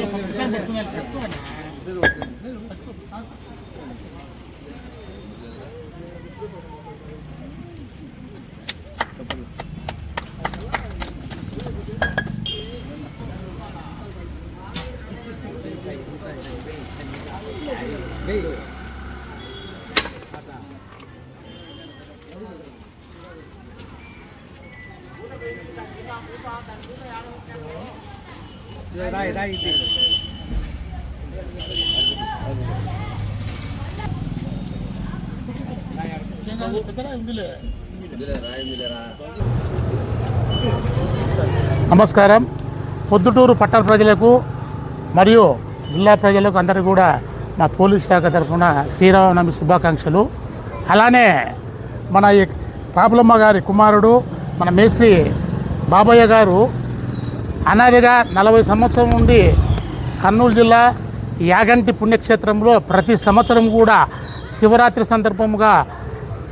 చెప్పండి. నమస్కారం. పొద్దుటూరు పట్టణ ప్రజలకు మరియు జిల్లా ప్రజలకు అందరు కూడా మా పోలీస్ శాఖ తరఫున శ్రీరామనవమి శుభాకాంక్షలు. అలానే మన ఈ పాపులమ్మ గారి కుమారుడు మన మేస్త్రి బాబయ్య గారు అనాదిగా నలభై సంవత్సరం నుండి కర్నూలు జిల్లా యాగంటి పుణ్యక్షేత్రంలో ప్రతి సంవత్సరం కూడా శివరాత్రి సందర్భంగా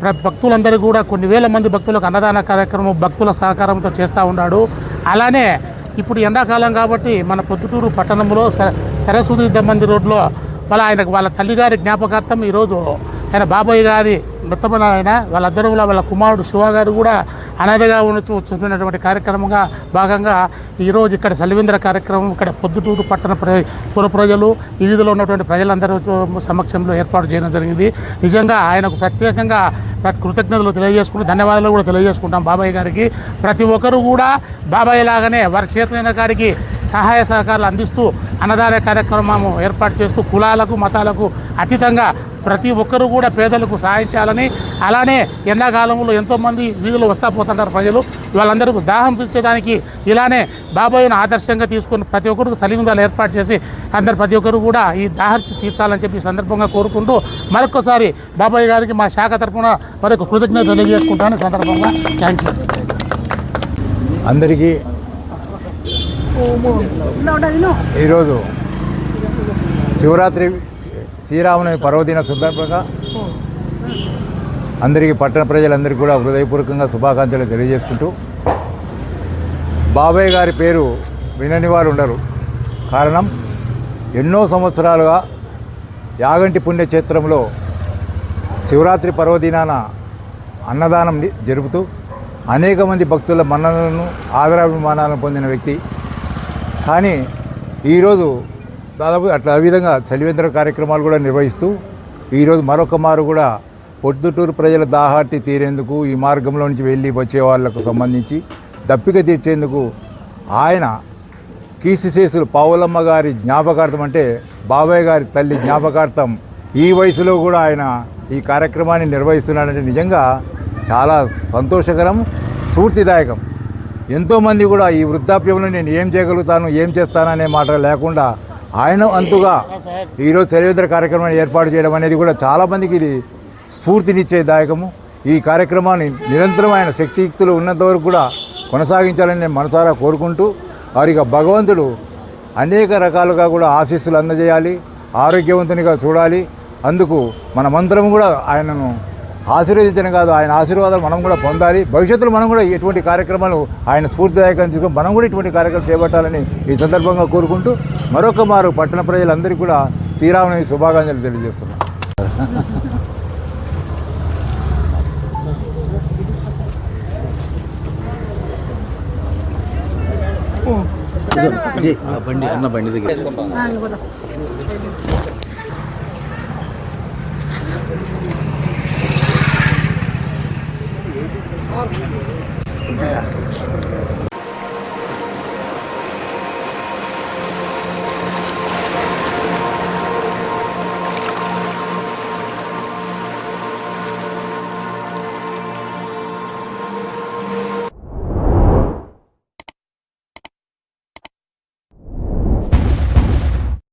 ప్ర- భక్తులందరూ కూడా కొన్ని వేల మంది భక్తులకు అన్నదాన కార్యక్రమం భక్తుల సహకారంతో చేస్తూ ఉన్నాడు. అలానే ఇప్పుడు ఎండాకాలం కాబట్టి మన పొద్దుటూరు పట్టణంలో స సరస్వతి దమ్మంది రోడ్లో వాళ్ళ ఆయనకు వాళ్ళ తల్లిగారి జ్ఞాపకార్థం ఈరోజు ఆయన బాబాయ్ గారి మృతమైన ఆయన వాళ్ళందరూ వాళ్ళ కుమారుడు శివ గారు కూడా అనాథగా ఉండొచ్చు చూస్తున్నటువంటి కార్యక్రమంగా భాగంగా ఈరోజు ఇక్కడ సలివేంద్ర కార్యక్రమం ఇక్కడ పొద్దుటూరు పట్టణ ప్ర పుర ప్రజలు ఈ వీధిలో ఉన్నటువంటి ప్రజలందరూ సమక్షంలో ఏర్పాటు చేయడం జరిగింది. నిజంగా ఆయనకు ప్రత్యేకంగా ప్రతి కృతజ్ఞతలు తెలియజేసుకుంటూ ధన్యవాదాలు కూడా తెలియజేసుకుంటాం బాబాయ్ గారికి. ప్రతి ఒక్కరు కూడా బాబాయ్ లాగానే వారి చేతులైన కాడికి సహాయ సహకారాలు అందిస్తూ అన్నదాన కార్యక్రమము ఏర్పాటు చేస్తూ కులాలకు మతాలకు అతీతంగా ప్రతి ఒక్కరూ కూడా పేదలకు సహాయం చేయాలని అలానే ఎండాకాలంలో ఎంతోమంది వీధులు వస్తా పోతుంటారు ప్రజలు వాళ్ళందరికీ దాహం తీర్చేదానికి ఇలానే బాబాయ్ను ఆదర్శంగా తీసుకుని ప్రతి ఒక్కరికి సలింగాలు ఏర్పాటు చేసి అందరు ప్రతి ఒక్కరు కూడా ఈ దాహం తీర్చాలని చెప్పి ఈ సందర్భంగా కోరుకుంటూ మరొకసారి బాబాయ్ గారికి మా శాఖ తరఫున మరొక కృతజ్ఞత తెలియజేసుకుంటాను సందర్భంగా థ్యాంక్ యూ అందరికీ ఈరోజు శివరాత్రి శ్రీరాముని పర్వదిన సందర్భంగా అందరికీ పట్టణ ప్రజలందరికీ కూడా హృదయపూర్వకంగా శుభాకాంక్షలు తెలియజేసుకుంటూ బాబాయ్ గారి పేరు వినని వారు ఉండరు. కారణం ఎన్నో సంవత్సరాలుగా యాగంటి పుణ్యక్షేత్రంలో శివరాత్రి పర్వదినాన అన్నదానం జరుపుతూ అనేక మంది భక్తుల మన్ననలను ఆదరాభిమానాలను పొందిన వ్యక్తి. కానీ ఈరోజు దాదాపు అట్లా ఆ విధంగా చలివేంద్ర కార్యక్రమాలు కూడా నిర్వహిస్తూ ఈరోజు మరొక మారు కూడా పొద్దుటూరు ప్రజల దాహార్తి తీరేందుకు ఈ మార్గంలో నుంచి వెళ్ళి వచ్చే వాళ్ళకు సంబంధించి దప్పిక తీర్చేందుకు ఆయన కీర్తిశేషులు పావులమ్మ గారి జ్ఞాపకార్థం అంటే బాబాయ్ గారి తల్లి జ్ఞాపకార్థం ఈ వయసులో కూడా ఆయన ఈ కార్యక్రమాన్ని నిర్వహిస్తున్నాడంటే నిజంగా చాలా సంతోషకరం స్ఫూర్తిదాయకం. ఎంతోమంది కూడా ఈ వృద్ధాప్యంలో నేను ఏం చేయగలుగుతాను ఏం చేస్తాననే మాట లేకుండా ఆయన అంతుగా ఈరోజు చరిత్ర కార్యక్రమాన్ని ఏర్పాటు చేయడం అనేది కూడా చాలామందికి ఇది స్ఫూర్తినిచ్చే దాయకము. ఈ కార్యక్రమాన్ని నిరంతరం ఆయన శక్తియుక్తులు ఉన్నంత వరకు కూడా కొనసాగించాలని నేను మనసారా కోరుకుంటూ వారికి భగవంతుడు అనేక రకాలుగా కూడా ఆశీస్సులు అందజేయాలి ఆరోగ్యవంతునిగా చూడాలి. అందుకు మనమందరం కూడా ఆయనను ఆశీర్వదించడం కాదు ఆయన ఆశీర్వాదాలు మనం కూడా పొందాలి. భవిష్యత్తులో మనం కూడా ఎటువంటి కార్యక్రమాలు ఆయన స్ఫూర్తిదాయకం తీసుకొని మనం కూడా ఇటువంటి కార్యక్రమం చేపట్టాలని ఈ సందర్భంగా కోరుకుంటూ మరొక మారు పట్టణ ప్రజలందరికీ కూడా శ్రీరామనవమి శుభాకాంక్షలు తెలియజేస్తున్నాం. బండి అన్న బండి దగ్గర. Yeah.